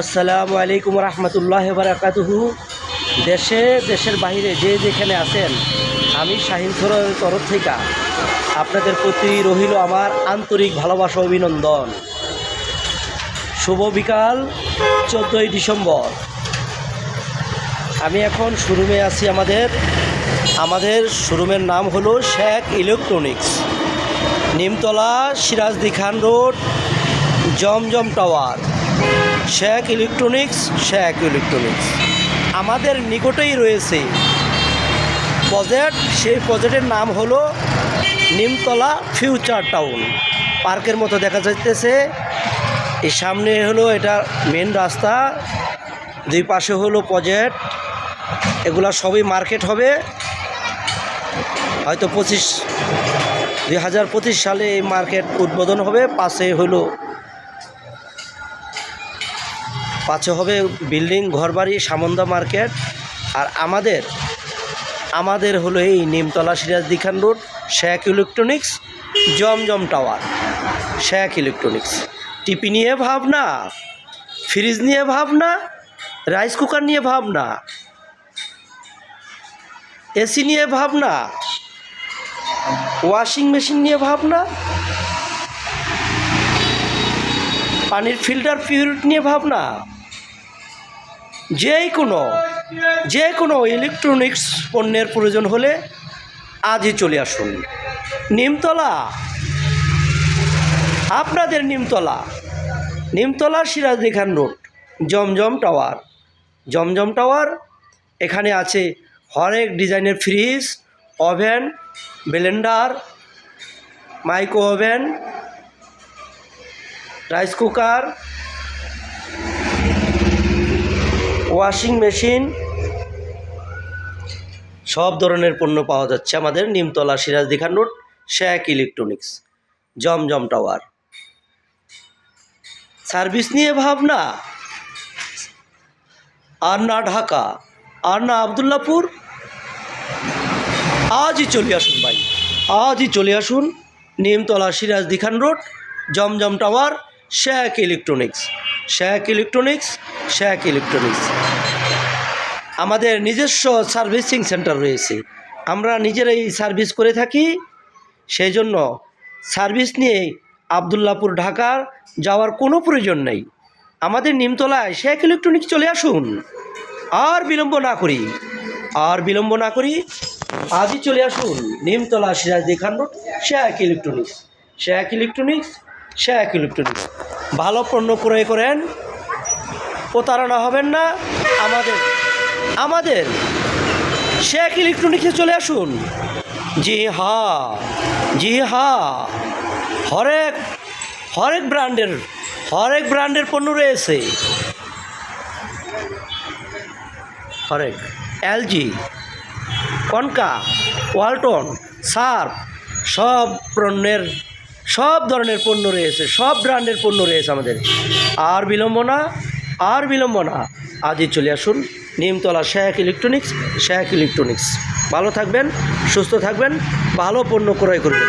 আসসালামু আলাইকুম রহমতুল্লাহ বারাকাতুহু। দেশে, দেশের বাইরে যে যেখানে আছেন, আমি শাহিন সরের তরফ থেকে আপনাদের প্রতি রহিল আমার আন্তরিক ভালোবাসা অভিনন্দন। শুভ বিকাল, চোদ্দোই ডিসেম্বর। আমি এখন শোরুমে আছি আমাদের। আমাদের শোরুমের নাম হলো Sheikh Electronics. Nimtala Sirajdi Khan Road, Zamzam Tower. Sheikh Electronics Sheikh Electronics. আমাদের নিকটেই রয়েছে। প্রজেক্ট, সেই প্রজেক্টের নাম হলো নিমতলা ফিউচার টাউন। পার্কের মতো দেখা যাইতেছে। এই সামনে হলো এটা মেন রাস্তা। দুই পাশে হলো প্রজেক্ট। এগুলা সবই মার্কেট হবে। হয়তো পঁচিশ, দুই হাজার পঁচিশ সালে এই মার্কেট উদ্বোধন হবে। পাশে হলো পাশে হবে বিল্ডিং, ঘরবাড়ি, সামন্দা মার্কেট। আর আমাদের আমাদের হলো এই Nimtala Sirajdi Khan Road, Sheikh Electronics, Zamzam Tower. Sheikh Electronics. TV নিয়ে ভাবনা, ফ্রিজ নিয়ে ভাবনা, রাইস কুকার নিয়ে ভাবনা, এসি নিয়ে ভাবনা, ওয়াশিং মেশিন নিয়ে ভাবনা পানির ফিল্টার পিউরিটি নিয়ে ভাবনা। যে কোনো যে কোনো ইলেকট্রনিক্স পণ্যের প্রয়োজন হলে আজই চলে আসুন। নিমতলা। আপনাদের Nimtala. Nimtala Sirajdi Khan Road, Zamzam Tower. Zamzam Tower, এখানে আছে হরেক ডিজাইনের fridge oven blender micro oven rice cooker, washing machine, সব ধরনের পণ্য পাওয়া যাচ্ছে আমাদের Nimtala Sirajdi Khan Road, Sheikh Electronics, Zamzam Tower. Service নিয়ে ভাবনা? আর না ঢাকা আর না আবদুল্লাপুর। আজই চলে আসুন ভাই, আজই চলে আসুন Nimtala Sirajdi Khan Road, Zamzam Tower. Sheikh Electronics Sheikh Electronics Sheikh Electronics. আমাদের নিজস্ব সার্ভিসিং সেন্টার রয়েছে। আমরা নিজেরাই সার্ভিস করে থাকি। সেই জন্য সার্ভিস নিয়ে আবদুল্লাপুর ঢাকার যাওয়ার কোনো প্রয়োজন নেই। আমাদের নিমতলায় শেখ ইলেকট্রনিক্স চলে আসুন। আর বিলম্ব না করি। আর বিলম্ব না করি, আজই চলে আসুন Nimtala Sirajdi Khan Road Sheikh Electronics. Sheikh Electronics Sheikh Electronics ভালো পণ্য ক্রয় করেন, প্রতারণা হবেন না, আমাদের আমাদের। শেখ ইলেকট্রনিক্সে চলে আসুন। জি হা জি হা। হরেক হরেক ব্র্যান্ডের হরেক ব্র্যান্ডের পণ্য রয়েছে। হরেক, এলজি, কনকা, ওয়ালটন, সার্ফ, সব পণ্যের সব ধরনের পণ্য রয়েছে, সব ব্র্যান্ডের পণ্য রয়েছে আমাদের। আর বিলম্ব না, আর বিলম্ব না। আজই চলে আসুন নিমতলা শেখ ইলেকট্রনিক্স শেখ ইলেকট্রনিক্স। ভালো থাকবেন, সুস্থ থাকবেন, ভালো পণ্য ক্রয় করবেন।